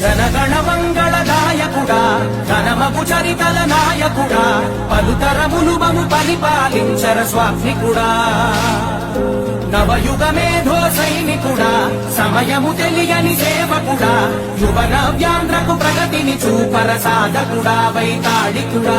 జనగణ మంగళదాయకుడా ఘనమగు చరితల నాయకుడా పలుతరములు మము పరిపాలించర స్వామికుడా నవయుగ మేధో సైనికుడా సమయము తెలియని సేవకుడా యువ నవ్యాంధ్రకు ప్రగతిని చూపర సాధకుడా వైతాళికుడా.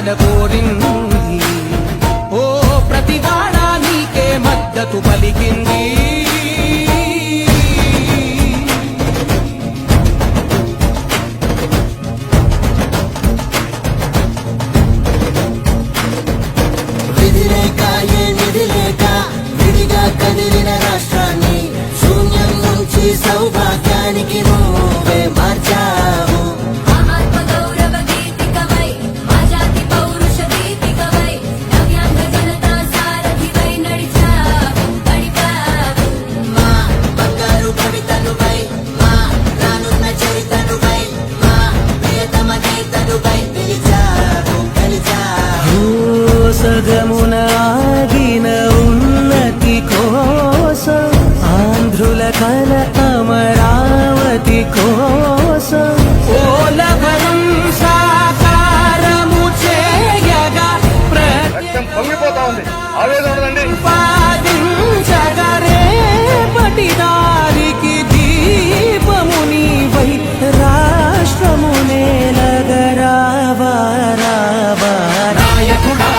పరిపాలన కోరింది. ఓ ప్రతివాడ నీకే మద్దతు పలికింది. విధిలేక ఏ విడిగా కదిలిన రాష్ట్రాన్ని శూన్యం నుంచి సౌభాగ్యానికి మార్గమున ఆగిన ఉన్నతి కోసం ఆంధ్రుల కల అమరావతి కోసం. రాష్ట్రమునే లగరావారావా నాయకుడా